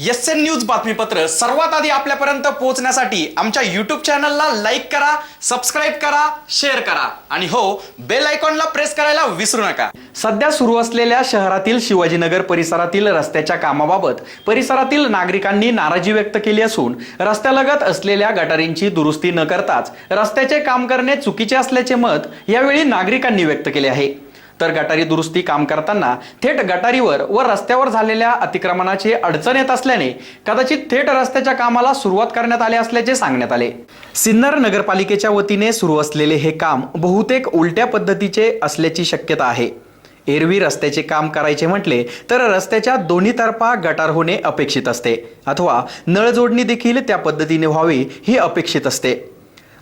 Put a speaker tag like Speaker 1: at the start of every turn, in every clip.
Speaker 1: S N news बातमीपत्र सर्वात आधी आपल्यापर्यंत पोहोचण्यासाठी आमच्या युट्यूब चॅनलला लाईक करा सबस्क्राईब करा शेअर करा. आणि हो बेल आयकॉनला प्रेस करायला विसरू नका. सध्या सुरू असलेल्या शहरातील शिवाजीनगर परिसरातील रस्त्याच्या कामाबाबत परिसरातील नागरिकांनी नाराजी व्यक्त केली असून रस्त्यालगत असलेल्या गटारींची दुरुस्ती न करताच रस्त्याचे काम करणे चुकीचे असल्याचे मत यावेळी नागरिकांनी व्यक्त केले आहे. तर गटारी दुरुस्ती काम करताना थेट गटारीवर व रस्त्यावर झालेल्या अतिक्रमणाची अडचण येत असल्याने कदाचित थेट रस्त्याच्या कामाला सुरुवात करण्यात आली असल्याचे सांगण्यात आले. सिन्नर नगरपालिकेच्या वतीने सुरू असलेले हे काम बहुतेक उलट्या पद्धतीचे असल्याची शक्यता आहे. एरवी रस्त्याचे काम करायचे म्हटले तर रस्त्याच्या दोन्ही तर्फा गटार होणे अपेक्षित असते अथवा नळ जोडणी देखील त्या पद्धतीने व्हावी ही अपेक्षित असते.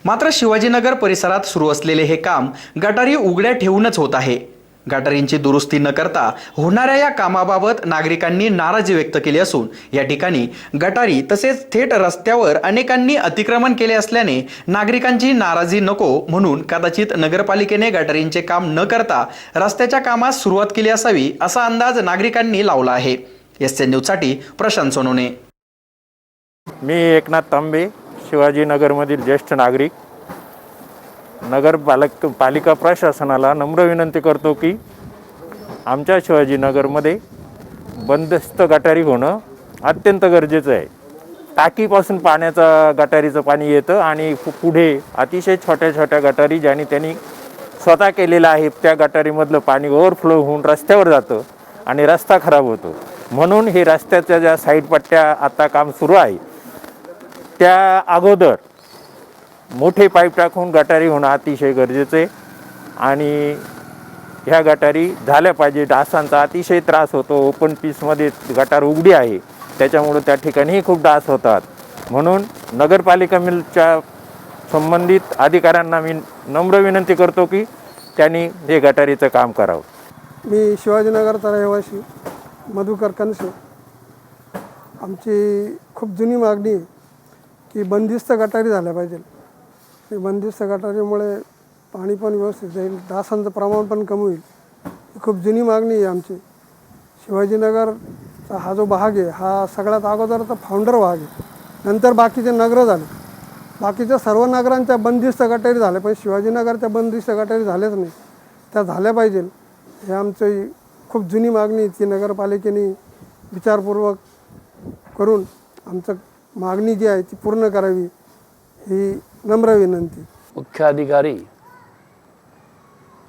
Speaker 1: मात्र शिवाजीनगर परिसरात सुरू असलेले हे काम गटारी उघड्या ठेवूनच होत आहे. गटारींची दुरुस्ती न करता होणाऱ्या या कामाबाबत नागरिकांनी नाराजी व्यक्त केली असून या ठिकाणी गटारी तसेच थेट रस्त्यावर अनेकांनी अतिक्रमण केले असल्याने नागरिकांची नाराजी नको म्हणून कदाचित नगरपालिकेने गटारींचे काम न करता रस्त्याच्या कामास सुरुवात केली असावी असा अंदाज नागरिकांनी लावला आहे. एस एन न्यूजसाठी प्रशांत सोनोने.
Speaker 2: मी एकनाथ तांबे शिवाजीनगरमधील ज्येष्ठ नागरिक. नगरपालक पालिका प्रशासनाला नम्र विनंती करतो की आमच्या शिवाजीनगरमध्ये बंदस्त गटारी होणं अत्यंत गरजेचं आहे. टाकीपासून पाण्याचा गटारीचं पाणी येतं आणि पु- पुढे अतिशय छोट्या छोट्या गटारी ज्याने त्यांनी स्वतः केलेलं आहे त्या गटारीमधलं पाणी ओव्हरफ्लो होऊन रस्त्यावर जातं आणि रस्ता खराब होतो. म्हणून हे रस्त्याच्या ज्या साईड पट्ट्या आता काम सुरू आहे त्या अगोदर मोठे पाईप टाकून गटारी होणं अतिशय गरजेचं आहे. आणि ह्या गटारी झाल्या पाहिजे डासांचा अतिशय त्रास होतो. ओपन पीसमध्ये गटार उघडी आहे. त्याच्यामुळं त्या ठिकाणीही खूप डास होतात. म्हणून नगरपालिकेच्या संबंधित अधिकाऱ्यांना मी नम्र विनंती करतो की त्यांनी हे गटारीचं काम करावं.
Speaker 3: मी शिवाजीनगरचा रहिवासी मधुकर कनसे. आमची खूप जुनी मागणी आहे की बंदिस्त गटारी झाल्या पाहिजे ही बंदिस्त गटारीमुळे पाणी पण व्यवस्थित जाईल डासांचं प्रमाण पण कमी होईल. ही खूप जुनी मागणी आहे आमची. शिवाजीनगरचा हा जो भाग आहे हा सगळ्यात अगोदरचा फाउंडर भाग आहे. नंतर बाकीचे नगरं झाले. बाकीच्या सर्व नगरांच्या बंदिस्त गटारी झाल्या पण शिवाजीनगरच्या बंदिस्त गटारी झाल्याच नाही. त्या झाल्या पाहिजे. हे आमची खूप जुनी मागणी आहे. ती नगरपालिकेने विचारपूर्वक करून आमचं मागणी जी आहे ती पूर्ण करावी. ही नम्र विनंती.
Speaker 4: मुख्याधिकारी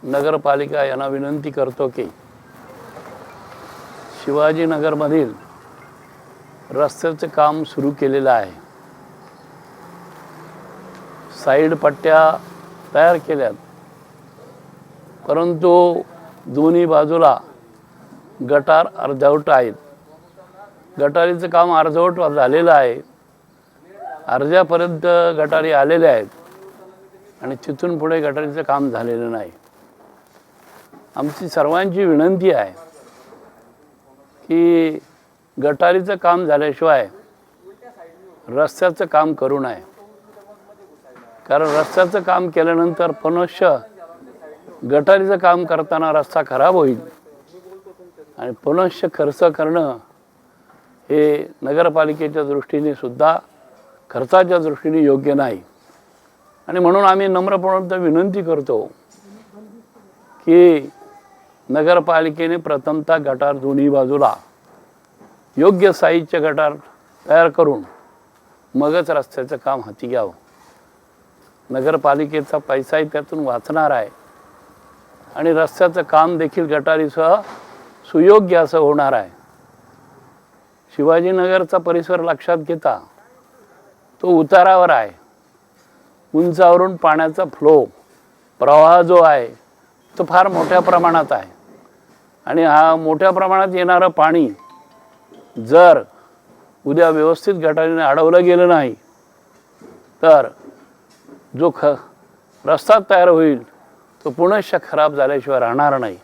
Speaker 4: नगरपालिका यांना विनंती करतो की शिवाजीनगरमधील रस्त्याचं काम सुरू केलेलं आहे. साईड पट्ट्या तयार केल्यात. परंतु दोन्ही बाजूला गटार अर्धवट आहेत. गटारीचं काम अर्धवट झालेलं आहे. अर्ध्यापर्यंत गटारी आलेले आहेत आणि तिथून पुढे गटारीचं काम झालेलं नाही. आमची सर्वांची विनंती आहे की गटारीचं काम झाल्याशिवाय रस्त्याचं काम करू नये. कारण रस्त्याचं काम केल्यानंतर पुनश्च गटारीचं काम करताना रस्ता खराब होईल आणि पुनश्च खर्च करणं हे नगरपालिकेच्या दृष्टीने सुद्धा खर्चाच्या दृष्टीने योग्य नाही. आणि म्हणून आम्ही नम्रपणे विनंती करतो की नगरपालिकेने प्रथमतः गटार दोन्ही बाजूला योग्य साईजचे गटार तयार करून मगच रस्त्याचं काम हाती घ्यावं. नगरपालिकेचा पैसाही त्यातून वाचणार आहे. आणि रस्त्याचं काम देखील गटारीसह सुयोग्य असं होणार आहे. शिवाजीनगरचा परिसर लक्षात घेता तो उतारावर आहे. उंचावरून पाण्याचा फ्लो प्रवाह जो आहे तो फार मोठ्या प्रमाणात आहे. आणि हा मोठ्या प्रमाणात येणारं पाणी जर उद्या व्यवस्थित गटारीने अडवलं गेलं नाही तर जो ख रस्ता तयार होईल तो पुनश्च खराब झाल्याशिवाय राहणार नाही.